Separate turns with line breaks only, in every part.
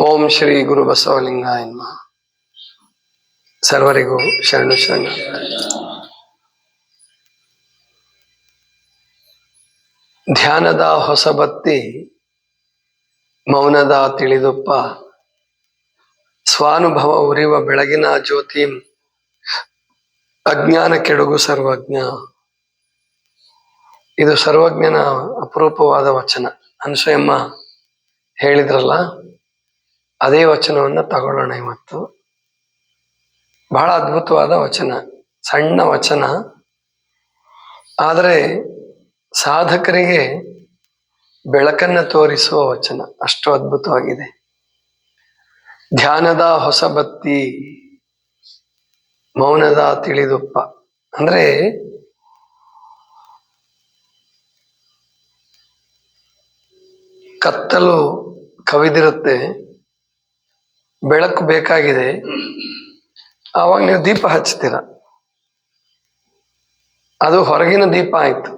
ಓಂ ಶ್ರೀ ಗುರು ಬಸವಲಿಂಗ ಎನ್ಮ ಸರ್ವರಿಗೂ ಶರಣು ಶರಣ. ಧ್ಯಾನದ ಹೊಸ ಬತ್ತಿ, ಮೌನದ ತಿಳಿದುಪ್ಪ, ಸ್ವಾನುಭವ ಉರಿವ ಬೆಳಗಿನ ಜ್ಯೋತಿ, ಅಜ್ಞಾನ ಕೆಡುಗು ಸರ್ವಜ್ಞ. ಇದು ಸರ್ವಜ್ಞನ ಅಪರೂಪವಾದ ವಚನ. ಅನ್ಸಯಮ್ಮ ಹೇಳಿದ್ರಲ್ಲ ಅದೇ ವಚನವನ್ನ ತಗೊಳ್ಳೋಣ ಇವತ್ತು. ಬಹಳ ಅದ್ಭುತವಾದ ವಚನ, ಸಣ್ಣ ವಚನ. ಆದರೆ ಸಾಧಕರಿಗೆ ಬೆಳಕನ್ನು ತೋರಿಸುವ ವಚನ, ಅಷ್ಟು ಅದ್ಭುತವಾಗಿದೆ. ಧ್ಯಾನದ ಹೊಸ ಬತ್ತಿ, ಮೌನದ ತಿಳಿದುಪ್ಪ. ಅಂದ್ರೆ ಕತ್ತಲು ಕವಿದಿರುತ್ತೆ. ಬೆಳಕು ಬೇಕಾಗಿದೆ. ಆವಾಗ ನೀವು ದೀಪ ಹಚ್ತೀರ ಅದು ಹೊರಗಿನ ದೀಪ ಆಯ್ತು.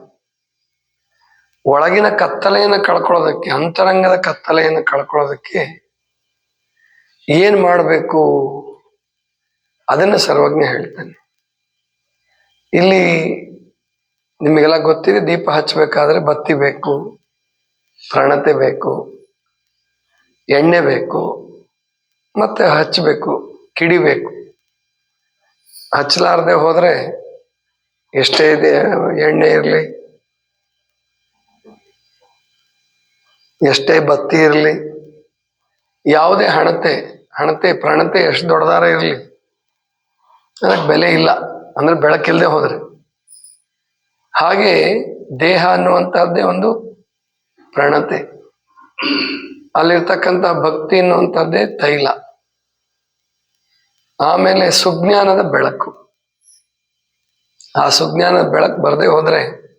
ಒಳಗಿನ ಕತ್ತಲೆಯನ್ನು ಕಳ್ಕೊಳ್ಳೋದಕ್ಕೆ, ಅಂತರಂಗದ ಕತ್ತಲೆಯನ್ನು ಕಳ್ಕೊಳ್ಳೋದಕ್ಕೆ ಏನ್ ಮಾಡಬೇಕು? ಅದನ್ನು ಸರ್ವಜ್ಞ ಹೇಳ್ತಾನೆ. ಇಲ್ಲಿ ನಿಮಗೆಲ್ಲ ಗೊತ್ತಿದೆ, ದೀಪ ಹಚ್ಚಬೇಕಾದ್ರೆ ಬತ್ತಿ ಬೇಕು, ಪ್ರಣತೆ ಬೇಕು, ಎಣ್ಣೆ ಬೇಕು. ಮತ್ತೆ ಹಚ್ಚಬೇಕು, ಕಿಡಿಬೇಕು. ಹಚ್ಚಲಾರ್ದೆ ಹೋದ್ರೆ ಎಷ್ಟೇ ಇದೆ, ಎಣ್ಣೆ ಇರಲಿ, ಎಷ್ಟೇ ಬತ್ತಿ ಇರಲಿ, ಯಾವುದೇ ಹಣತೆ ಹಣತೆ, ಪ್ರಣತೆ ಎಷ್ಟು ದೊಡ್ಡದಾರ ಇರಲಿ, ಅದಕ್ಕೆ ಬೆಲೆ ಇಲ್ಲ. ಅಂದ್ರೆ ಬೆಳಕಿಲ್ಲದೆ ಹೋದ್ರೆ. ಹಾಗೆ ದೇಹ ಅನ್ನುವಂಥದ್ದೇ ಒಂದು ಪ್ರಣತೆ. ಅಲ್ಲಿರ್ತಕ್ಕಂಥ ಭಕ್ತಿ ಅನ್ನುವಂಥದ್ದೇ ತೈಲ. ಆಮೇಲೆ ಸುಜ್ಞಾನದ ಬೆಳಕು. ಆ ಸುಜ್ಞಾನದ ಬೆಳಕು ಬರದೆ ಹೋದ್ರೆ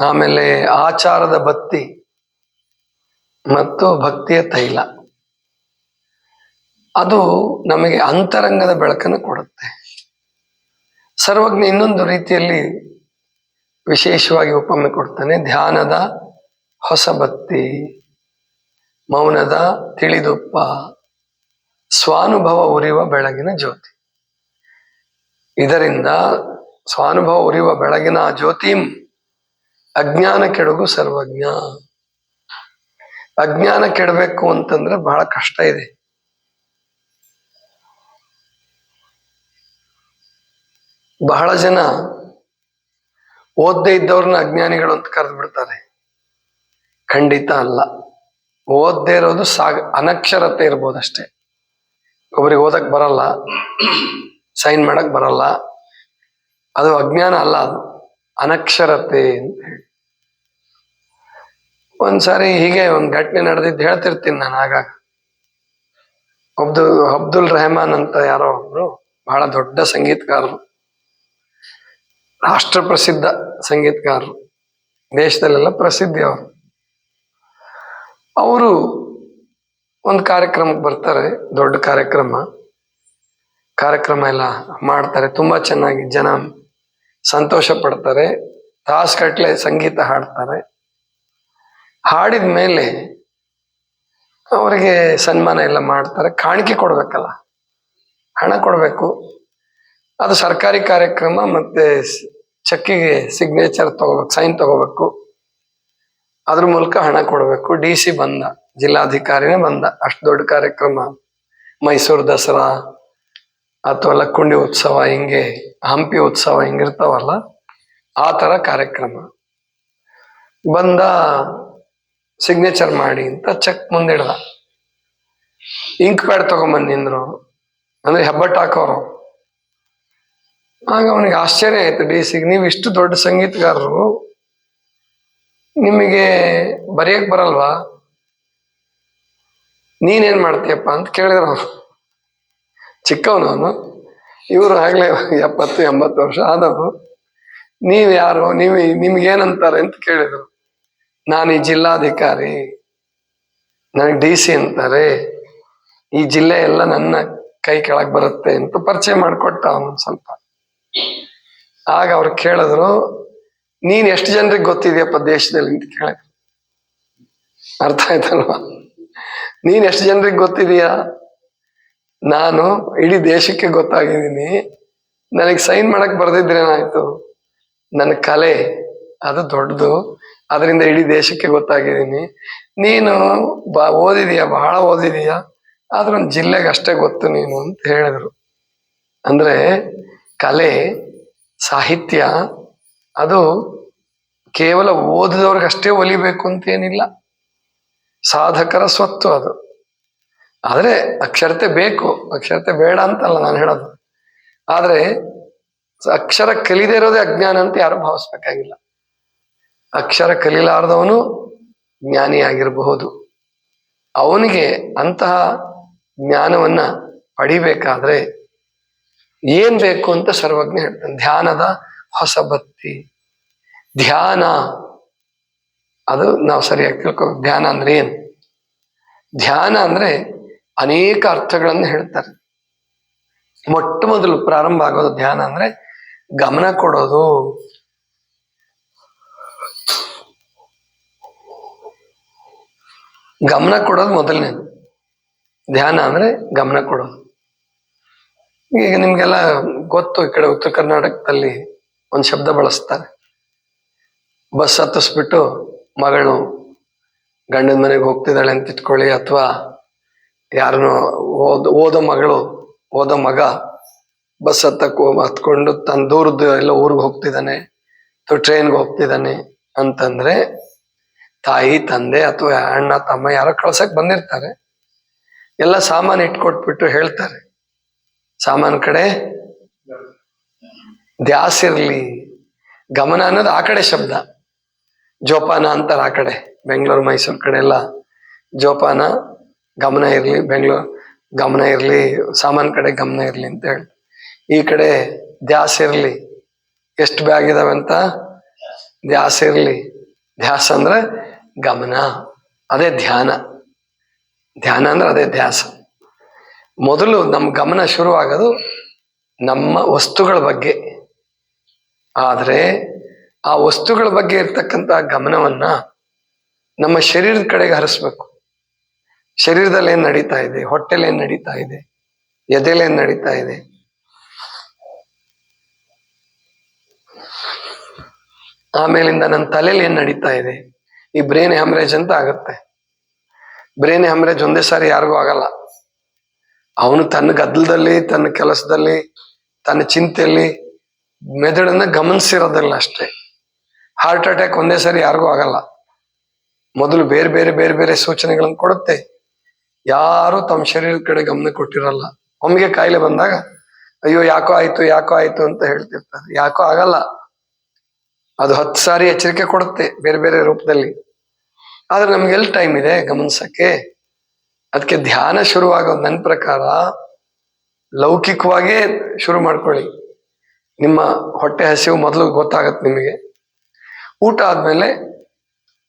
ಆಮೇಲೆ ಆಚಾರದ ಬತ್ತಿ ಮತ್ತು ಭಕ್ತಿಯ ತೈಲ. ಅದು ನಮಗೆ ಅಂತರಂಗದ ಬೆಳಕನ್ನು ಕೊಡುತ್ತೆ. ಸರ್ವಜ್ಞ ಇನ್ನೊಂದು ರೀತಿಯಲ್ಲಿ ವಿಶೇಷವಾಗಿ ಉಪಮೆ ಕೊಡ್ತಾನೆ, ಧ್ಯಾನದ ಹೊಸ ಬತ್ತಿ ಮೌನದ ತಿಳಿದುಪ್ಪ. ಸ್ವಾನುಭವ ಉರಿಯುವ ಬೆಳಗಿನ ಜ್ಯೋತಿ. ಇದರಿಂದ ಸ್ವಾನುಭವ ಉರಿಯುವ ಬೆಳಗಿನ ಜ್ಯೋತಿಂ ಅಜ್ಞಾನ ಕೆಡುಗು ಸರ್ವಜ್ಞ. ಅಜ್ಞಾನ ಕೆಡಬೇಕು ಅಂತಂದ್ರೆ ಬಹಳ ಕಷ್ಟ ಇದೆ. ಬಹಳ ಜನ ಓದ್ದೇ ಇದ್ದವ್ರನ್ನ ಅಜ್ಞಾನಿಗಳು ಅಂತ ಕರೆದು ಬಿಡ್ತಾರೆ ಖಂಡಿತ ಅಲ್ಲ. ಓದ್ದೇ ಇರೋದು ಸಾಗ ಅನಕ್ಷರತೆ ಇರ್ಬೋದಷ್ಟೇ. ಒಬ್ರಿಗೆ ಓದಕ್ ಬರಲ್ಲ, ಸೈನ್ ಮಾಡಕ್ ಬರಲ್ಲ. ಅದು ಅಜ್ಞಾನ ಅಲ್ಲ ಅದು, ಅನಕ್ಷರತೆ ಅಂತ ಹೇಳಿ. ಒಂದ್ಸಾರಿ ಹೀಗೆ ಒಂದ್ ಘಟನೆ ನಡೆದಿದ್ದು ಹೇಳ್ತಿರ್ತೀನಿ ನಾನು ಆಗ ಅಬ್ದುಲ್ ಅಬ್ದುಲ್ ರೆಹಮಾನ್ ಅಂತ ಯಾರೋ ಒಬ್ರು, ಬಹಳ ದೊಡ್ಡ ಸಂಗೀತಗಾರರು ರಾಷ್ಟ್ರ ಪ್ರಸಿದ್ಧ ಸಂಗೀತಗಾರರು ದೇಶದಲ್ಲೆಲ್ಲ ಪ್ರಸಿದ್ಧಿ ಅವರು. ಅವರು ಒಂದು ಕಾರ್ಯಕ್ರಮಕ್ಕೆ ಬರ್ತಾರೆ, ದೊಡ್ಡ ಕಾರ್ಯಕ್ರಮ. ಕಾರ್ಯಕ್ರಮ ಎಲ್ಲ ಮಾಡ್ತಾರೆ, ತುಂಬಾ ಚೆನ್ನಾಗಿ ಜನ ಸಂತೋಷ ಪಡ್ತಾರೆ. ತಾಸ್ಗಟ್ಲೆ ಸಂಗೀತ ಹಾಡ್ತಾರೆ. ಹಾಡಿದ ಮೇಲೆ ಅವರಿಗೆ ಸನ್ಮಾನ ಎಲ್ಲ ಮಾಡ್ತಾರೆ. ಕಾಣಿಕೆ ಕೊಡ್ಬೇಕಲ್ಲ, ಹಣ ಕೊಡಬೇಕು. ಅದು ಸರ್ಕಾರಿ ಕಾರ್ಯಕ್ರಮ ಮತ್ತೆ ಚೆಕ್ಕಿಗೆ ಸಿಗ್ನೇಚರ್ ತಗೋಬೇಕು, ಸೈನ್ ತಗೋಬೇಕು. ಅದ್ರ ಮೂಲಕ ಹಣ ಕೊಡಬೇಕು, ಡಿ ಸಿ ಬಂದ. ಜಿಲ್ಲಾಧಿಕಾರಿನೇ ಬಂದ. ಅಷ್ಟು ದೊಡ್ಡ ಕಾರ್ಯಕ್ರಮ. ಮೈಸೂರು ದಸರಾ ಅಥವಾ ಲಕ್ಕುಂಡಿ ಉತ್ಸವ ಹಿಂಗೆ, ಹಂಪಿ ಉತ್ಸವ ಹಿಂಗಿರ್ತಾವಲ್ಲ, ಆ ತರ ಕಾರ್ಯಕ್ರಮ. ಬಂದ ಸಿಗ್ನೇಚರ್ ಮಾಡಿ ಅಂತ ಚೆಕ್ ಮುಂದಿಡ್ದ ಇಂಕ್ ಪ್ಯಾಡ್ ತಗೊಂಬಂದ್ ನಿಂದ್ರು. ಅಂದ್ರೆ ಹೆಬ್ಬಟ್ಟು ಹಾಕೋರು. ಆಗ ಅವನಿಗೆ ಆಶ್ಚರ್ಯ ಆಯ್ತು, ಡಿ ಸಿಗ್, ನೀವು ಇಷ್ಟು ದೊಡ್ಡ ಸಂಗೀತಗಾರರು. ನಿಮಗೆ ಬರೆಯಕ್ ಬರಲ್ವಾ? ನೀನೇನ್ ಮಾಡ್ತೀಯಪ್ಪ ಅಂತ ಕೇಳಿದ್ರು ಚಿಕ್ಕವನವನು ಇವರು ಆಗ್ಲೇ ಎಪ್ಪತ್ತು, ಎಂಬತ್ತು ವರ್ಷ ಆದವರು. ನೀವ್ ಯಾರು? ನೀವು ನಿಮ್ಗೇನಂತಾರೆ ಅಂತ ಕೇಳಿದ್ರು. ನಾನು ಈ ಜಿಲ್ಲಾಧಿಕಾರಿ. ನನಗೆ ಡಿ ಸಿ ಅಂತಾರೆ. ಈ ಜಿಲ್ಲೆ ಎಲ್ಲ ನನ್ನ ಕೈ ಕೆಳಗೆ ಬರುತ್ತೆ ಅಂತ ಪರಿಚಯ ಮಾಡಿಕೊಟ್ಟ ಅವನು ಸ್ವಲ್ಪ. ಆಗ ಅವ್ರು ಕೇಳಿದ್ರು, ನೀನ್ ಎಷ್ಟು ಜನರಿಗೆ ಗೊತ್ತಿದೆಯಪ್ಪ ದೇಶದಲ್ಲಿ ಅಂತ ಕೇಳಿದ್ರು. ಅರ್ಥ ಆಯ್ತಲ್ವಾ? ನೀನ್ ಎಷ್ಟು ಜನರಿಗೆ ಗೊತ್ತಿದೀಯಾ? ನಾನು ಇಡೀ ದೇಶಕ್ಕೆ ಗೊತ್ತಾಗಿದ್ದೀನಿ. ನನಗೆ ಸೈನ್ ಮಾಡಕ್ ಬರ್ದಿದ್ರೇನಾಯ್ತು ನನ್ನ ಕಲೆ, ಅದು ದೊಡ್ಡದು. ಅದರಿಂದ ಇಡೀ ದೇಶಕ್ಕೆ ಗೊತ್ತಾಗಿದ್ದೀನಿ. ನೀನು ಬಾ, ಓದಿದೀಯಾ? ಬಹಳ ಓದಿದೀಯ? ಆದ್ರೆ ಒಂದು ಜಿಲ್ಲೆಗೆ ಅಷ್ಟೇ ಗೊತ್ತು ನೀನು ಅಂತ ಹೇಳಿದ್ರು. ಅಂದ್ರೆ ಕಲೆ, ಸಾಹಿತ್ಯ, ಅದು ಕೇವಲ ಓದಿದವ್ರಿಗಷ್ಟೇ ಒಲಿಬೇಕು ಅಂತೇನಿಲ್ಲ ಸಾಧಕರ ಸ್ವತ್ತು ಅದು. ಆದರೆ ಅಕ್ಷರತೆ ಬೇಕು. ಅಕ್ಷರತೆ ಬೇಡ ಅಂತಲ್ಲ ನಾನು ಹೇಳೋದು. ಆದರೆ ಅಕ್ಷರ ಕಲಿದೇ ಇರೋದೇ ಅಜ್ಞಾನ ಅಂತ ಯಾರು ಭಾವಿಸ್ಬೇಕಾಗಿಲ್ಲ. ಅಕ್ಷರ ಕಲಿಲಾರ್ದವನು ಜ್ಞಾನಿಯಾಗಿರಬಹುದು ಅವನಿಗೆ ಅಂತಹ ಜ್ಞಾನವನ್ನ ಪಡಿಬೇಕಾದ್ರೆ ಏನ್ ಬೇಕು ಅಂತ ಸರ್ವಜ್ಞ ಹೇಳ್ತಾನೆ. ಧ್ಯಾನದ ಹೊಸ ಭಕ್ತಿ ಧ್ಯಾನ ಅದು ನಾವು ಸರಿಯಾಗಿ ತಿಳ್ಕೋಬೇಕು ಧ್ಯಾನ ಅಂದ್ರೆ ಏನು? ಧ್ಯಾನ ಅಂದ್ರೆ ಅನೇಕ ಅರ್ಥಗಳನ್ನು ಹೇಳ್ತಾರೆ. ಮೊಟ್ಟ ಮೊದಲು ಪ್ರಾರಂಭ ಆಗೋದು ಧ್ಯಾನ ಅಂದ್ರೆ ಗಮನ ಕೊಡೋದು. ಗಮನ ಕೊಡೋದು ಮೊದಲನೇ. ಧ್ಯಾನ ಅಂದ್ರೆ ಗಮನ ಕೊಡೋದು. ಈಗ ನಿಮ್ಗೆಲ್ಲ ಗೊತ್ತು ಈ ಕಡೆ ಉತ್ತರ ಕರ್ನಾಟಕದಲ್ಲಿ ಒಂದು ಶಬ್ದ ಬಳಸ್ತಾರೆ. ಬಸ್ ಹತ್ತಿಸ್ಬಿಟ್ಟು ಮಗಳು ಗಂಡನ ಮನೆಗೆ ಹೋಗ್ತಿದ್ದಾಳೆ ಅಂತ ಇಟ್ಕೊಳ್ಳಿ, ಅಥವಾ ಯಾರನ್ನೋ ಓದ್ ಓದೋ ಮಗಳು ಓದ ಮಗ ಬಸ್ ಹತ್ತಕ್ಕೆ ಹತ್ಕೊಂಡು ತನ್ನ ದೂರದ ಎಲ್ಲ ಊರಿಗೆ ಹೋಗ್ತಿದ್ದಾನೆ, ಅಥವಾ ಟ್ರೈನ್ಗೆ ಹೋಗ್ತಿದ್ದಾನೆ ಅಂತಂದ್ರೆ ತಾಯಿ, ತಂದೆ ಅಥವಾ ಅಣ್ಣ, ತಮ್ಮ ಯಾರೋ ಕಳ್ಸಕ್ ಬಂದಿರ್ತಾರೆ. ಎಲ್ಲ ಸಾಮಾನು ಇಟ್ಕೊಟ್ಬಿಟ್ಟು ಹೇಳ್ತಾರೆ, ಸಾಮಾನ್ ಕಡೆ ದ್ಯಾಸ್ ಇರ್ಲಿ, ಗಮನ ಅನ್ನೋದು ಆ ಕಡೆ ಶಬ್ದ. ಜೋಪಾನ ಅಂತಾರೆ ಆ ಕಡೆ, ಬೆಂಗಳೂರು, ಮೈಸೂರು ಕಡೆ ಎಲ್ಲ. ಜೋಪಾನ, ಗಮನ ಇರಲಿ, ಬೆಂಗಳೂರು, ಗಮನ ಇರಲಿ ಸಾಮಾನ್ ಕಡೆ ಗಮನ ಇರಲಿ ಅಂತ ಹೇಳಿ. ಈ ಕಡೆ ಧ್ಯಾಸ ಇರಲಿ. ಎಷ್ಟು ಬ್ಯಾಗ್ ಇದಾವೆ ಅಂತ? ಧ್ಯಾಸ ಇರಲಿ. ಧ್ಯಾಸ ಅಂದ್ರೆ ಗಮನ, ಅದೇ ಧ್ಯಾನ. ಧ್ಯಾನ ಅಂದ್ರೆ ಅದೇ ಧ್ಯಾಸ ಮೊದಲು ನಮ್ಮ ಗಮನ ಶುರುವಾಗೋದು ನಮ್ಮ ವಸ್ತುಗಳ ಬಗ್ಗೆ. ಆದ್ರೆ ಆ ವಸ್ತುಗಳ ಬಗ್ಗೆ ಇರ್ತಕ್ಕಂಥ ಗಮನವನ್ನ ನಮ್ಮ ಶರೀರದ ಕಡೆಗೆ ಹರಿಸ್ಬೇಕು. ಶರೀರದಲ್ಲಿ ಏನ್ ನಡೀತಾ ಇದೆ? ಹೊಟ್ಟೆಲಿ ಏನ್ ನಡೀತಾ ಇದೆ? ಎದೆಲಿ ಏನ್ ನಡೀತಾ ಇದೆ? ಆಮೇಲಿಂದ ನನ್ನ ತಲೆಯಲ್ಲಿ ಏನ್ ನಡೀತಾ ಇದೆ? ಈ ಬ್ರೇನ್ ಹ್ಯಾಮ್ರೇಜ್ ಅಂತ ಆಗತ್ತೆ. ಬ್ರೇನ್ ಹ್ಯಾಮ್ರೇಜ್ ಒಂದೇ ಸಾರಿ ಯಾರಿಗೂ ಆಗಲ್ಲ. ಅವನು ತನ್ನ ಗದ್ದಲದಲ್ಲಿ ತನ್ನ ಕೆಲಸದಲ್ಲಿ, ತನ್ನ ಚಿಂತೆಯಲ್ಲಿ, ಮೆದುಳನ್ನ ಗಮನಿಸಿರೋದಿಲ್ಲ ಅಷ್ಟೇ. ಹಾರ್ಟ್ ಅಟ್ಯಾಕ್ ಒಂದೇ ಸಾರಿ ಯಾರಿಗೂ ಆಗಲ್ಲ. ಮೊದಲು ಬೇರೆ ಬೇರೆ ಬೇರೆ ಬೇರೆ ಸೂಚನೆಗಳನ್ನು ಕೊಡುತ್ತೆ. ಯಾರು ತಮ್ಮ ಶರೀರದ ಕಡೆ ಗಮನ ಕೊಟ್ಟಿರಲ್ಲ. ಒಮ್ಮೆಗೆ ಕಾಯಿಲೆ ಬಂದಾಗ, ಅಯ್ಯೋ, ಯಾಕೋ ಆಯ್ತು ಯಾಕೋ ಆಯ್ತು ಅಂತ ಹೇಳ್ತಿರ್ತಾರೆ. ಯಾಕೋ ಆಗಲ್ಲ. ಅದು ಹತ್ತು ಸಾರಿ ಎಚ್ಚರಿಕೆ ಕೊಡುತ್ತೆ ಬೇರೆ ಬೇರೆ ರೂಪದಲ್ಲಿ. ಆದ್ರೆ ನಮ್ಗೆ ಎಲ್ಲಿ ಟೈಮ್ ಇದೆ? ಗಮನಿಸಕ್ಕೆ. ಅದಕ್ಕೆ ಧ್ಯಾನ ಶುರುವಾಗೋದು ನನ್ನ ಪ್ರಕಾರ ಲೌಕಿಕವಾಗೇ ಶುರು ಮಾಡ್ಕೊಳ್ಳಿ. ನಿಮ್ಮ ಹೊಟ್ಟೆ ಹಸಿವು ಮೊದಲು ಗೊತ್ತಾಗತ್ತೆ ನಿಮಗೆ. ಊಟ ಆದ್ಮೇಲೆ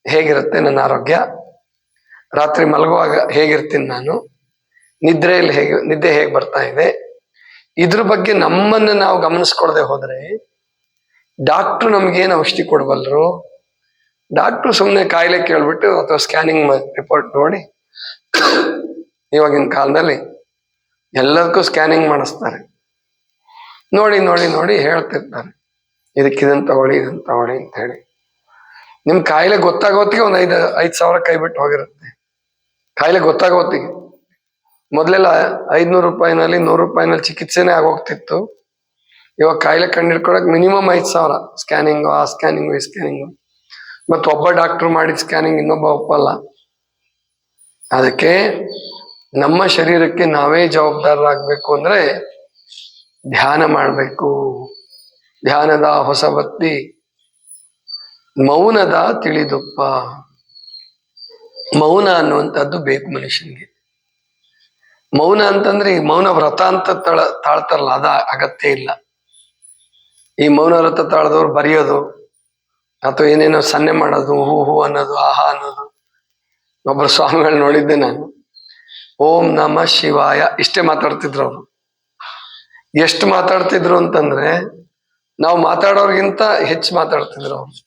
ಹೇಗಿರುತ್ತೆ ನನ್ನ ಆರೋಗ್ಯ? ರಾತ್ರಿ ಮಲಗುವಾಗ ಹೇಗಿರ್ತೀನಿ ನಾನು? ನಿದ್ರೆಯಲ್ಲಿ ಹೇಗೆ, ನಿದ್ದೆ ಹೇಗೆ ಬರ್ತಾ ಇದೆ? ಇದ್ರ ಬಗ್ಗೆ ನಮ್ಮನ್ನು ನಾವು ಗಮನಿಸ್ಕೊಳ್ದೆ ಹೋದ್ರೆ, ಡಾಕ್ಟ್ರು ನಮ್ಗೇನು ಔಷಧಿ ಕೊಡಬಲ್ಲರು ಡಾಕ್ಟ್ರು ಸುಮ್ಮನೆ ಕಾಯಿಲೆ ಕೇಳ್ಬಿಟ್ಟು ಅಥವಾ ಸ್ಕ್ಯಾನಿಂಗ್ ರಿಪೋರ್ಟ್ ನೋಡಿ, ಇವಾಗಿನ ಕಾಲದಲ್ಲಿ ಎಲ್ಲದಕ್ಕೂ ಸ್ಕ್ಯಾನಿಂಗ್ ಮಾಡಿಸ್ತಾರೆ. ನೋಡಿ ನೋಡಿ ನೋಡಿ ಹೇಳ್ತಿರ್ತಾರೆ. ಇದಕ್ಕೆ ಇದನ್ನು ತಗೊಳ್ಳಿ ಇದನ್ನು ತಗೊಳ್ಳಿ ಅಂತ ಹೇಳಿ. ನಿಮ್ ಕಾಯಿಲೆ ಗೊತ್ತಾಗೋತ್ತಿಗೆ ಒಂದ್ ಐದು, ಐದ್ ಸಾವಿರ ಕೈ ಬಿಟ್ಟು ಹೋಗಿರುತ್ತೆ. ಕಾಯಿಲೆ ಗೊತ್ತಾಗೋತ್ತಿಗೆ ಮೊದ್ಲೆಲ್ಲ ಐದ್ನೂರು ರೂಪಾಯಿನಲ್ಲಿ, ನೂರು ರೂಪಾಯಿನಲ್ಲಿ ಚಿಕಿತ್ಸೆನೇ ಆಗೋಗ್ತಿತ್ತು. ಇವಾಗ ಕಾಯಿಲೆ ಕಂಡಿಡ್ಕೊಳಕ್ ಮಿನಿಮಮ್ ಐದ್ ಸಾವಿರ. ಸ್ಕ್ಯಾನಿಂಗ್, ಆ ಸ್ಕ್ಯಾನಿಂಗ್, ಈ ಸ್ಕ್ಯಾನಿಂಗ್. ಮತ್ತೆ ಒಬ್ಬ ಡಾಕ್ಟರ್ ಮಾಡಿದ ಸ್ಕ್ಯಾನಿಂಗ್ ಇನ್ನೊಬ್ಬ ಒಪ್ಪಲ್ಲ. ಅದಕ್ಕೆ ನಮ್ಮ ಶರೀರಕ್ಕೆ ನಾವೇ ಜವಾಬ್ದಾರರಾಗಬೇಕು ಅಂದ್ರೆ ಧ್ಯಾನ ಮಾಡಬೇಕು. ಧ್ಯಾನದ ಹೊಸ ಬತ್ತಿ ಮೌನದ ತಿಳಿದುಪ್ಪ. ಮೌನ ಅನ್ನುವಂಥದ್ದು ಬೇಕು ಮನುಷ್ಯನಿಗೆ. ಮೌನ ಅಂತಂದ್ರೆ ಈ ಮೌನ ವ್ರತ ಅಂತ ತಳ, ತಾಳ್ತಾರಲ್ಲ, ಅದ ಅಗತ್ಯ ಇಲ್ಲ. ಈ ಮೌನ ವ್ರತ ತಾಳ್ದವ್ರು ಬರೆಯೋದು, ಅಥವಾ ಏನೇನೋ ಸನ್ನೆ ಮಾಡೋದು, ಹೂ ಹೂ ಅನ್ನೋದು, ಆಹಾ ಅನ್ನೋದು. ಒಬ್ಬರು ಸ್ವಾಮಿಗಳು ನೋಡಿದ್ದೆ ನಾನು. ಓಂ ನಮ ಶಿವಾಯ, ಇಷ್ಟೇ ಮಾತಾಡ್ತಿದ್ರು ಅವರು. ಎಷ್ಟು ಮಾತಾಡ್ತಿದ್ರು ಅಂತಂದ್ರೆ, ನಾವು ಮಾತಾಡೋರ್ಗಿಂತ ಹೆಚ್ಚು ಮಾತಾಡ್ತಿದ್ರು ಅವ್ರು.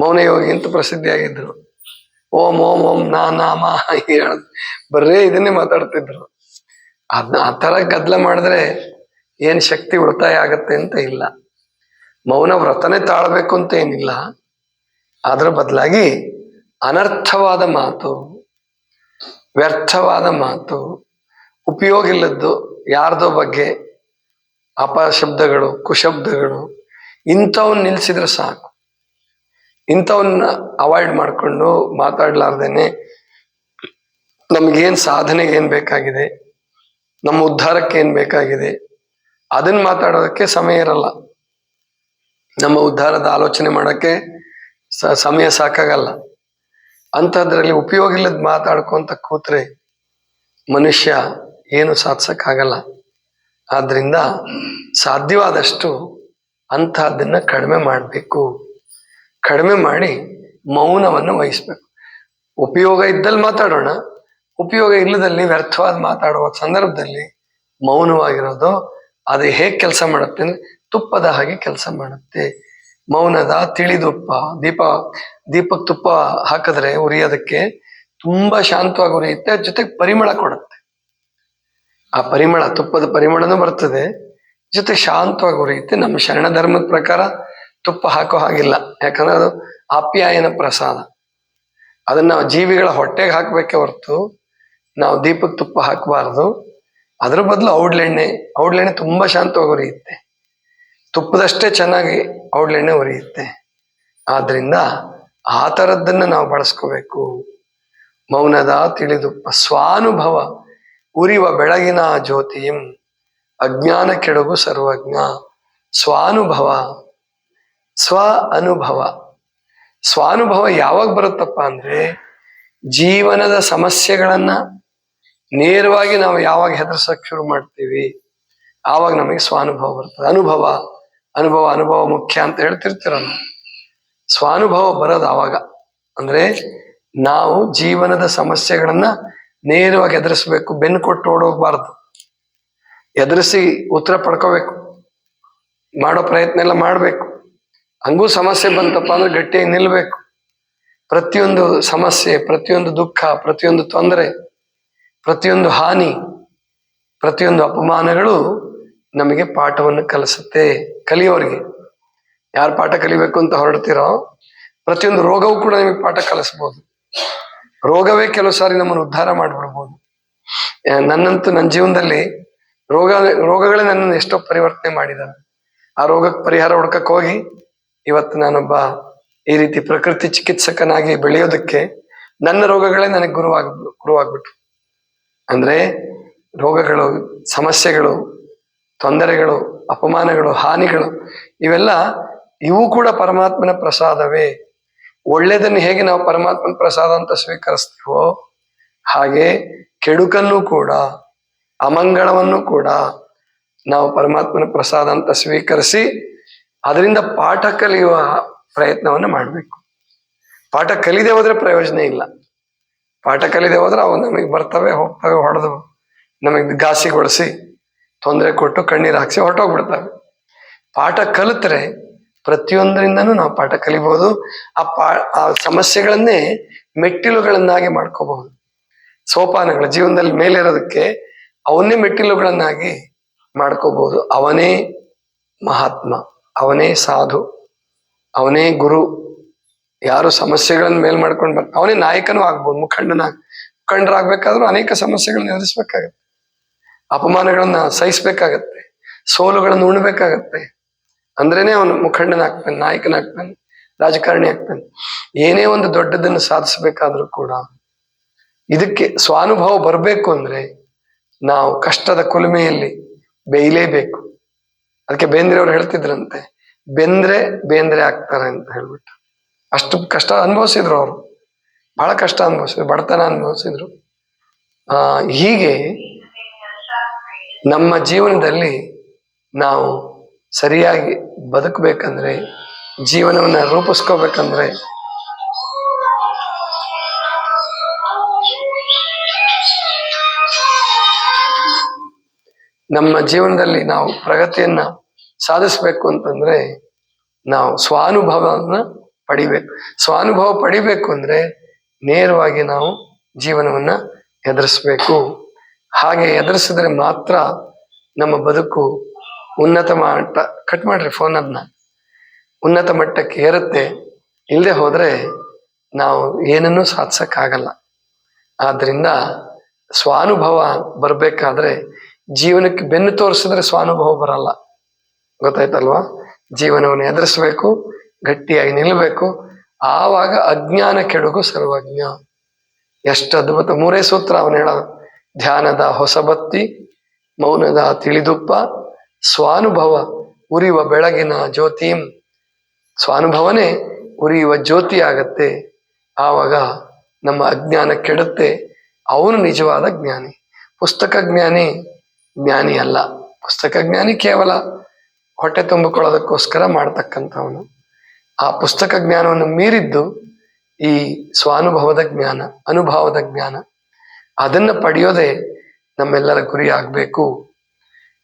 ಮೌನ ಅಂತ ಪ್ರಸಿದ್ಧಿಯಾಗಿದ್ರು ಓಂ ಓಂ ಓಂ, ನಾ ನಾಮ ಹೇಳದ್ ಬರೇ ಇದನ್ನೇ ಮಾತಾಡ್ತಿದ್ರು. ಅದನ್ನ ಆ ಥರ ಗದ್ದಲ ಮಾಡಿದ್ರೆ ಏನ್ ಶಕ್ತಿ ಉಳಿತಾಯ ಆಗತ್ತೆ ಅಂತ ಇಲ್ಲ. ಮೌನ ವ್ರತನೇ ತಾಳ್ಬೇಕು ಅಂತ ಏನಿಲ್ಲ. ಅದರ ಬದಲಾಗಿ ಅನರ್ಥವಾದ ಮಾತು, ವ್ಯರ್ಥವಾದ ಮಾತು, ಉಪಯೋಗ ಇಲ್ಲದ್ದು ಯಾರ್ದೋ ಬಗ್ಗೆ ಅಪಶಬ್ದಗಳು, ಕುಶಬ್ದಗಳು ಇಂಥವನ್ನ ನಿಲ್ಸಿದ್ರೆ ಸಾಕು. ಇಂಥವನ್ನ ಅವಾಯ್ಡ್ ಮಾಡಿಕೊಂಡು ಮಾತಾಡ್ಲಾರ್ದೇನೆ ನಮ್ಗೇನ್ ಸಾಧನೆಗೆ ಏನು ಬೇಕಾಗಿದೆ, ನಮ್ಮ ಉದ್ಧಾರಕ್ಕೆ ಏನು ಬೇಕಾಗಿದೆ ಅದನ್ನ ಮಾತಾಡೋದಕ್ಕೆ ಸಮಯ ಇರಲ್ಲ. ನಮ್ಮ ಉದ್ಧಾರದ ಆಲೋಚನೆ ಮಾಡೋಕ್ಕೆ ಸಮಯ ಸಾಕಾಗಲ್ಲ. ಅಂಥದ್ರಲ್ಲಿ ಉಪಯೋಗ ಇಲ್ಲದ ಮಾತಾಡ್ಕೊಂತ ಕೂತ್ರೆ ಮನುಷ್ಯ ಏನು ಸಾಧಿಸೋಕ್ಕಾಗಲ್ಲ. ಆದ್ದರಿಂದ ಸಾಧ್ಯವಾದಷ್ಟು ಅಂತಹದ್ದನ್ನ ಕಡಿಮೆ ಮಾಡಬೇಕು. ಕಡಿಮೆ ಮಾಡಿ ಮೌನವನ್ನು ವಹಿಸ್ಬೇಕು. ಉಪಯೋಗ ಇದ್ದಲ್ಲಿ ಮಾತಾಡೋಣ. ಉಪಯೋಗ ಇಲ್ಲದಲ್ಲಿ ವ್ಯರ್ಥವಾದ ಮಾತಾಡುವ ಸಂದರ್ಭದಲ್ಲಿ ಮೌನವಾಗಿರೋದು, ಅದು ಹೇಗೆ ಕೆಲಸ ಮಾಡುತ್ತೆ ಅಂದ್ರೆ ತುಪ್ಪದ ಹಾಗೆ ಕೆಲಸ ಮಾಡುತ್ತೆ. ಮೌನದ ತಿಳಿದುಪ್ಪ, ದೀಪ, ದೀಪಕ್ ತುಪ್ಪ ಹಾಕಿದ್ರೆ ಉರಿಯೋದಕ್ಕೆ ತುಂಬಾ ಶಾಂತವಾಗಿ ಉರಿಯುತ್ತೆ ಜೊತೆಗೆ ಪರಿಮಳ ಕೊಡುತ್ತೆ. ಆ ಪರಿಮಳ, ತುಪ್ಪದ ಪರಿಮಳನೂ ಬರ್ತದೆ. ಜೊತೆ ಶಾಂತವಾಗಿ ಉರಿಯುತ್ತೆ. ನಮ್ಮ ಶರಣ ಧರ್ಮದ ಪ್ರಕಾರ ತುಪ್ಪ ಹಾಕೋ ಹಾಗಿಲ್ಲ. ಯಾಕಂದ್ರೆ ಅದು ಆಪ್ಯಾಯನ ಪ್ರಸಾದ. ಅದನ್ನ ನಾವು ಜೀವಿಗಳ ಹೊಟ್ಟೆಗೆ ಹಾಕ್ಬೇಕೆ ಹೊರತು ನಾವು ದೀಪಕ್ಕೆ ತುಪ್ಪ ಹಾಕಬಾರ್ದು. ಅದ್ರ ಬದಲು ಔಡ್ಲೆಣ್ಣೆ ಔಡ್ಲೆಣ್ಣೆ ತುಂಬಾ ಶಾಂತವಾಗಿ ಉರಿಯುತ್ತೆ. ತುಪ್ಪದಷ್ಟೇ ಚೆನ್ನಾಗಿ ಔಡ್ಲೆಣ್ಣೆ ಉರಿಯುತ್ತೆ. ಆದ್ರಿಂದ ಆ ಥರದ್ದನ್ನು ನಾವು ಬಳಸ್ಕೋಬೇಕು. ಮೌನದ ತಿಳಿದುಪ್ಪ ಸ್ವಾನುಭವ ಉರಿವ ಬೆಳಗಿನ ಜ್ಯೋತಿಯಂ. ಅಜ್ಞಾನ ಕೆಡಗು ಸರ್ವಜ್ಞ. ಸ್ವಾನುಭವ ಸ್ವ ಅನುಭವ ಸ್ವಾನುಭವ ಯಾವಾಗ ಬರುತ್ತಪ್ಪ ಅಂದ್ರೆ ಜೀವನದ ಸಮಸ್ಯೆಗಳನ್ನ ನೇರವಾಗಿ ನಾವು ಯಾವಾಗ ಹೆದರ್ಸಕ್ ಶುರು ಮಾಡ್ತೀವಿ, ಆವಾಗ ನಮಗೆ ಸ್ವಾನುಭವ ಬರ್ತದೆ. ಅನುಭವ ಅನುಭವ ಅನುಭವ ಮುಖ್ಯ ಅಂತ ಹೇಳ್ತಿರ್ತೀರ ಸ್ವಾನುಭವ ಬರೋದು ಆವಾಗ. ಅಂದ್ರೆ ನಾವು ಜೀವನದ ಸಮಸ್ಯೆಗಳನ್ನ ನೇರವಾಗಿ ಎದುರಿಸ್ಬೇಕು ಬೆನ್ನು ಕೊಟ್ಟು ಓಡೋಗ್ಬಾರ್ದು. ಎದುರಿಸಿ ಉತ್ತರ ಪಡ್ಕೋಬೇಕು. ಮಾಡೋ ಪ್ರಯತ್ನ ಎಲ್ಲ ಮಾಡ್ಬೇಕು. ಹಂಗೂ ಸಮಸ್ಯೆ ಬಂತಪ್ಪ ಅಂದ್ರೆ ಗಟ್ಟಿಯಾಗಿ ನಿಲ್ಬೇಕು. ಪ್ರತಿಯೊಂದು ಸಮಸ್ಯೆ, ಪ್ರತಿಯೊಂದು ದುಃಖ, ಪ್ರತಿಯೊಂದು ತೊಂದರೆ, ಪ್ರತಿಯೊಂದು ಹಾನಿ, ಪ್ರತಿಯೊಂದು ಅಪಮಾನಗಳು ನಮಗೆ ಪಾಠವನ್ನು ಕಲಿಸುತ್ತೆ ಕಲಿಯೋರಿಗೆ. ಯಾರು ಪಾಠ ಕಲಿಬೇಕು ಅಂತ ಹೊರಡ್ತೀರೋ, ಪ್ರತಿಯೊಂದು ರೋಗವೂ ಕೂಡ ನಿಮಗೆ ಪಾಠ ಕಲಿಸ್ಬೋದು. ರೋಗವೇ ಕೆಲವು ಸಾರಿ ನಮ್ಮನ್ನು ಉದ್ಧಾರ ಮಾಡಿಬಿಡ್ಬೋದು. ನನ್ನಂತೂ ನನ್ನ ಜೀವನದಲ್ಲಿ ರೋಗ, ರೋಗಗಳೇ ನನ್ನನ್ನು ಎಷ್ಟೋ ಪರಿವರ್ತನೆ ಮಾಡಿದ್ದಾರೆ ಆ ರೋಗಕ್ಕೆ ಪರಿಹಾರ ಹುಡ್ಕಕ್ ಹೋಗಿ ಇವತ್ತು ನಾನೊಬ್ಬ ಈ ರೀತಿ ಪ್ರಕೃತಿ ಚಿಕಿತ್ಸಕನಾಗಿ ಬೆಳೆಯೋದಕ್ಕೆ ನನ್ನ ರೋಗಗಳೇ ನನಗೆ ಗುರುವಾಗ, ಗುರುವಾಗ್ಬಿಟ್ರು. ಅಂದ್ರೆ ರೋಗಗಳು, ಸಮಸ್ಯೆಗಳು, ತೊಂದರೆಗಳು, ಅಪಮಾನಗಳು, ಹಾನಿಗಳು, ಇವೆಲ್ಲ ಇವು ಕೂಡ ಪರಮಾತ್ಮನ ಪ್ರಸಾದವೇ. ಒಳ್ಳೆಯದನ್ನು ಹೇಗೆ ನಾವು ಪರಮಾತ್ಮನ ಪ್ರಸಾದ ಅಂತ ಸ್ವೀಕರಿಸ್ತೀವೋ ಹಾಗೆ ಕೆಡುಕನ್ನು ಕೂಡ, ಅಮಂಗಳವನ್ನು ಕೂಡ ನಾವು ಪರಮಾತ್ಮನ ಪ್ರಸಾದ ಅಂತ ಸ್ವೀಕರಿಸಿ ಅದರಿಂದ ಪಾಠ ಕಲಿಯುವ ಪ್ರಯತ್ನವನ್ನು ಮಾಡಬೇಕು. ಪಾಠ ಕಲಿದೆ ಹೋದ್ರೆ ಪ್ರಯೋಜನ ಇಲ್ಲ. ಪಾಠ ಕಲಿದೆ ಹೋದ್ರೆ ಅವು ನಮಗೆ ಬರ್ತವೆ ಹೋಗ್ತವೆ ಹೊಡೆದು ನಮಗೆ ಘಾಸಿಗೊಳಿಸಿ ತೊಂದರೆ ಕೊಟ್ಟು ಕಣ್ಣೀರು ಹಾಕಿಸಿ ಹೊರಟೋಗ್ಬಿಡ್ತವೆ. ಪಾಠ ಕಲಿತ್ರೆ ಪ್ರತಿಯೊಂದರಿಂದನೂ ನಾವು ಪಾಠ ಕಲಿಬಹುದು ಆ ಪಾ, ಆ ಸಮಸ್ಯೆಗಳನ್ನೇ ಮೆಟ್ಟಿಲುಗಳನ್ನಾಗಿ ಮಾಡ್ಕೋಬಹುದು. ಸೋಪಾನಗಳು ಜೀವನದಲ್ಲಿ ಮೇಲೇರೋದಕ್ಕೆ ಅವನ್ನೇ ಮೆಟ್ಟಿಲುಗಳನ್ನಾಗಿ ಮಾಡ್ಕೋಬಹುದು. ಅವನೇ ಮಹಾತ್ಮ. ಅವನೇ ಸಾಧು, ಅವನೇ ಗುರು, ಯಾರು ಸಮಸ್ಯೆಗಳನ್ನ ಮೇಲ್ ಮಾಡ್ಕೊಂಡು ಬರ್ತಾರೆ. ಅವನೇ ನಾಯಕನೂ ಆಗ್ಬೋದು, ಮುಖಂಡನ, ಮುಖಂಡರಾಗ್ಬೇಕಾದ್ರೂ ಅನೇಕ ಸಮಸ್ಯೆಗಳನ್ನ ಎದುರಿಸ್ಬೇಕಾಗತ್ತೆ. ಅಪಮಾನಗಳನ್ನ ಸಹಿಸ್ಬೇಕಾಗತ್ತೆ, ಸೋಲುಗಳನ್ನು ಉಣ್ಬೇಕಾಗತ್ತೆ. ಅಂದ್ರೇನೆ ಅವನು ಮುಖಂಡನಾಗ್ತಾನೆ, ನಾಯಕನಾಗ್ತಾನೆ ರಾಜಕಾರಣಿ ಆಗ್ತಾನೆ ಏನೇ ಒಂದು ದೊಡ್ಡದನ್ನು ಸಾಧಿಸ್ಬೇಕಾದ್ರೂ ಕೂಡ ಇದಕ್ಕೆ ಸ್ವಾನುಭವ ಬರಬೇಕು ಅಂದ್ರೆ ನಾವು ಕಷ್ಟದ ಕುಲುಮೆಯಲ್ಲಿ ಬೇಯಲೇಬೇಕು. ಅದಕ್ಕೆ ಬೇಂದ್ರೆ ಅವ್ರು ಹೇಳ್ತಿದ್ರಂತೆ, ಬೆಂದ್ರೆ ಬೇಂದ್ರೆ ಆಗ್ತಾರೆ ಅಂತ ಹೇಳ್ಬಿಟ್ಟು. ಅಷ್ಟು ಕಷ್ಟ ಅನುಭವಿಸಿದ್ರು ಅವರು. ಬಹಳ ಕಷ್ಟ ಅನುಭವಿಸಿದ್ರು, ಬಡತನ ಅನುಭವಿಸಿದ್ರು. ಆ, ಹೀಗೆ ನಮ್ಮ ಜೀವನದಲ್ಲಿ ನಾವು ಸರಿಯಾಗಿ ಬದುಕಬೇಕಂದ್ರೆ, ಜೀವನವನ್ನ ರೂಪಿಸ್ಕೋಬೇಕಂದ್ರೆ ನಮ್ಮ ಜೀವನದಲ್ಲಿ ನಾವು ಪ್ರಗತಿಯನ್ನ ಸಾಧಿಸ್ಬೇಕು ಅಂತಂದ್ರೆ ನಾವು ಸ್ವಾನುಭವವನ್ನ ಪಡಿಬೇಕು. ಸ್ವಾನುಭವ ಪಡಿಬೇಕು ಅಂದ್ರೆ ನೇರವಾಗಿ ನಾವು ಜೀವನವನ್ನ ಎದುರಿಸ್ಬೇಕು. ಹಾಗೆ ಎದುರಿಸಿದ್ರೆ ಮಾತ್ರ ನಮ್ಮ ಬದುಕು ಉನ್ನತ ಮಟ್ಟ, ಕಟ್ ಮಾಡ್ರಿ ಫೋನ್ ಅದನ್ನ ಉನ್ನತ ಮಟ್ಟಕ್ಕೆ ಏರುತ್ತೆ. ಇಲ್ಲದೆ ಹೋದ್ರೆ ನಾವು ಏನನ್ನೂ ಸಾಧಿಸಕ್ಕಾಗಲ್ಲ. ಆದ್ರಿಂದ ಸ್ವಾನುಭವ ಬರಬೇಕಾದ್ರೆ ಜೀವನಕ್ಕೆ ಬೆನ್ನು ತೋರಿಸಿದ್ರೆ ಸ್ವಾನುಭವ ಬರಲ್ಲ. ಗೊತ್ತಾಯ್ತಲ್ವಾ? ಜೀವನವನ್ನು ಎದುರಿಸ್ಬೇಕು, ಗಟ್ಟಿಯಾಗಿ ನಿಲ್ಲಬೇಕು ಆವಾಗ ಅಜ್ಞಾನ ಕೆಡುಗು ಸರ್ವಜ್ಞ. ಎಷ್ಟು ಅದ್ಭುತ. ಮೂರೇ ಸೂತ್ರ ಅವನು ಹೇಳ ಧ್ಯಾನದ ಹೊಸಬತ್ತಿ ಮೌನದ ತಿಳಿದುಪ್ಪ, ಸ್ವಾನುಭವ ಉರಿಯುವ ಬೆಳಗಿನ ಜ್ಯೋತಿಂ. ಸ್ವಾನುಭವನೇ ಉರಿಯುವ ಜ್ಯೋತಿ ಆಗತ್ತೆ. ಆವಾಗ ನಮ್ಮ ಅಜ್ಞಾನ ಕೆಡುತ್ತೆ. ಅವನು ನಿಜವಾದ ಜ್ಞಾನಿ. ಪುಸ್ತಕ ಜ್ಞಾನಿ. ಜ್ಞಾನಿ ಅಲ್ಲ. ಪುಸ್ತಕ ಜ್ಞಾನಿ ಕೇವಲ ಹೊಟ್ಟೆ ತುಂಬಿಕೊಳ್ಳೋದಕ್ಕೋಸ್ಕರ ಮಾಡ್ತಕ್ಕಂಥವನು. ಆ ಪುಸ್ತಕ ಜ್ಞಾನವನ್ನು ಮೀರಿದ್ದು ಈ ಸ್ವಾನುಭವದ ಜ್ಞಾನ, ಅನುಭವದ ಜ್ಞಾನ. ಅದನ್ನ ಪಡೆಯೋದೇ ನಮ್ಮೆಲ್ಲರ ಗುರಿ ಆಗಬೇಕು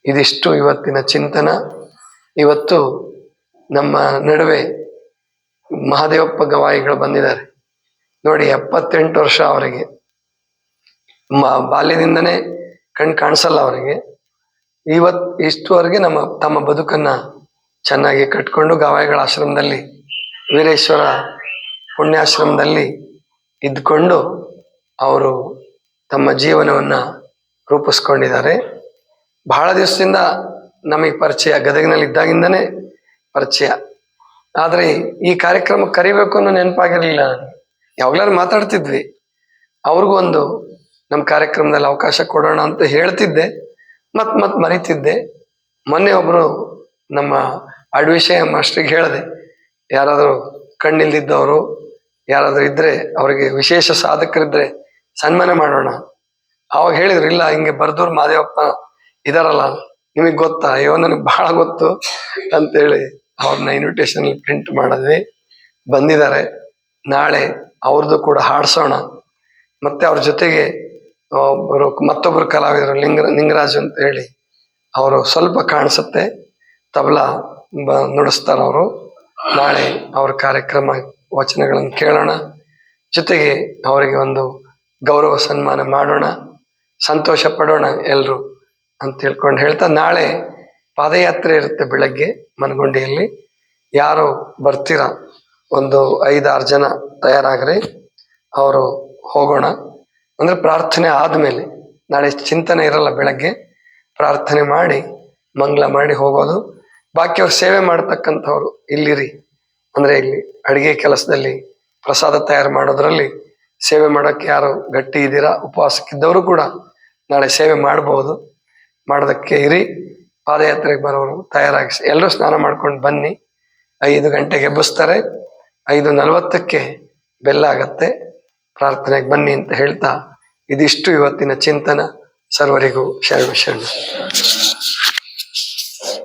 ಇದಿಷ್ಟು ಇವತ್ತಿನ ಚಿಂತನ. ಇವತ್ತು ನಮ್ಮ ನಡುವೆ ಮಹಾದೇವಪ್ಪ ಗವಾಯಿಗಳು ಬಂದಿದ್ದಾರೆ. ನೋಡಿ, ಎಪ್ಪತ್ತೆಂಟು ವರ್ಷ ಅವರಿಗೆ. ಬಾಲ್ಯದಿಂದನೇ ಕಣ್ ಕಾಣಿಸಲ್ಲ ಅವರಿಗೆ ಇವತ್ ಇಷ್ಟುವರೆಗೆ ನಮ್ಮ, ತಮ್ಮ ಬದುಕನ್ನ ಚೆನ್ನಾಗಿ ಕಟ್ಕೊಂಡು ಗವಾಯಿಗಳ ಆಶ್ರಮದಲ್ಲಿ, ವೀರೇಶ್ವರ ಪುಣ್ಯಾಶ್ರಮದಲ್ಲಿ ಇದ್ಕೊಂಡು ಅವರು ತಮ್ಮ ಜೀವನವನ್ನ ರೂಪಿಸ್ಕೊಂಡಿದ್ದಾರೆ. ಬಹಳ ದಿವಸದಿಂದ ನಮಗೆ ಪರಿಚಯ, ಗದಗಿನಲ್ಲಿ ಇದ್ದಾಗಿಂದನೇ ಪರಿಚಯ. ಆದರೆ ಈ ಕಾರ್ಯಕ್ರಮ ಕರಿಬೇಕು ಅನ್ನೋ ನೆನಪಾಗಿರಲಿಲ್ಲ ನನಗೆ. ಯಾವಾಗ್ಲಾರು ಮಾತಾಡ್ತಿದ್ವಿ. ಅವ್ರಿಗೂ ಒಂದು ನಮ್ಮ ಕಾರ್ಯಕ್ರಮದಲ್ಲಿ ಅವಕಾಶ ಕೊಡೋಣ ಅಂತ ಹೇಳ್ತಿದ್ದೆ. ಮತ್ ಮತ್ ಮರಿತಿದ್ದೆ. ಮೊನ್ನೆ ಒಬ್ರು ನಮ್ಮ ಅಡ್ವಿಷಯ ಮಾಸ್ಟ್ರಿಗೆ ಹೇಳಿದೆ, ಯಾರಾದರೂ ಕಣ್ಣಿಲ್ದಿದ್ದವರು, ಯಾರಾದರೂ ಇದ್ರೆ ಅವರಿಗೆ ವಿಶೇಷ ಸಾಧಕರಿದ್ರೆ ಸನ್ಮಾನ ಮಾಡೋಣ. ಅವಾಗ ಹೇಳಿದ್ರು, ಇಲ್ಲ, ಹಿಂಗೆ ಬರ್ದೂರ್ ಮಾದೇವಪ್ಪ ಇದಾರಲ್ಲ, ನಿಮಗೆ ಗೊತ್ತಾ? ಅಯ್ಯೋ, ನನಗೆ ಬಹಳ ಗೊತ್ತು ಅಂತೇಳಿ ಅವ್ರನ್ನ ಇನ್ವಿಟೇಷನ್ ಪ್ರಿಂಟ್ ಮಾಡಿದ್ವಿ. ಬಂದಿದ್ದಾರೆ. ನಾಳೆ ಅವ್ರದ್ದು ಕೂಡ ಹಾಡಿಸೋಣ. ಮತ್ತೆ ಅವ್ರ ಜೊತೆಗೆ ಒಬ್ಬರು ಮತ್ತೊಬ್ಬರು ಕಲಾವಿದರು ಲಿಂಗ, ಲಿಂಗರಾಜ್ ಅಂತ ಹೇಳಿ ಅವರು ಸ್ವಲ್ಪ ಕಾಣಿಸುತ್ತೆ. ತಬಲಾ ನುಡಿಸ್ತಾರೆ ಅವರು. ನಾಳೆ ಅವ್ರ ಕಾರ್ಯಕ್ರಮ ವಚನಗಳನ್ನು ಕೇಳೋಣ. ಜೊತೆಗೆ ಅವರಿಗೆ ಒಂದು ಗೌರವ ಸನ್ಮಾನ ಮಾಡೋಣ. ಸಂತೋಷ ಪಡೋಣ ಎಲ್ಲರೂ ಅಂತ ಹೇಳ್ಕೊಂಡು ಹೇಳ್ತಾ ನಾಳೆ ಪಾದಯಾತ್ರೆ ಇರುತ್ತೆ ಬೆಳಗ್ಗೆ ಮನಗುಂಡಿಯಲ್ಲಿ. ಯಾರು ಬರ್ತೀರಾ? ಒಂದು ಐದಾರು ಜನ ತಯಾರಾಗ್ರಿ ಅವರು ಹೋಗೋಣ. ಅಂದ್ರೆ ಪ್ರಾರ್ಥನೆ ಆದ್ಮೇಲೆ ನಾಳೆ ಚಿಂತನೆ ಇರಲ್ಲ ಬೆಳಗ್ಗೆ, ಪ್ರಾರ್ಥನೆ ಮಾಡಿ, ಮಂಗಳ ಮಾಡಿ ಹೋಗೋದು. ಬಾಕಿ ಅವ್ರು ಸೇವೆ ಮಾಡ್ತಕ್ಕಂಥವ್ರು ಇಲ್ಲಿರಿ. ಅಂದ್ರೆ ಇಲ್ಲಿ ಅಡಿಗೆ ಕೆಲಸದಲ್ಲಿ, ಪ್ರಸಾದ ತಯಾರು ಮಾಡೋದ್ರಲ್ಲಿ ಸೇವೆ ಮಾಡೋಕ್ಕೆ ಯಾರು ಗಟ್ಟಿ ಇದ್ದೀರಾ, ಉಪವಾಸಕ್ಕಿದ್ದವರು ಕೂಡ ನಾಳೆ ಸೇವೆ ಮಾಡಬಹುದು ಮಾಡೋದಕ್ಕೆ ಇರಿ. ಪಾದಯಾತ್ರೆಗೆ ಬರೋರು ತಯಾರಾಗಿ ಎಲ್ಲರೂ ಸ್ನಾನ ಮಾಡ್ಕೊಂಡು ಬನ್ನಿ. ಐದು ಗಂಟೆಗೆ ಎಬ್ಬಿಸ್ತಾರೆ. ಐದು ನಲವತ್ತಕ್ಕೆ ಬೆಲ್ಲ ಆಗತ್ತೆ. ಪ್ರಾರ್ಥನೆಗೆ ಬನ್ನಿ ಅಂತ ಹೇಳ್ತಾ ಇದಿಷ್ಟು ಇವತ್ತಿನ ಚಿಂತನ ಸರ್ವರಿಗೂ ಶರಣ ಶರಣ.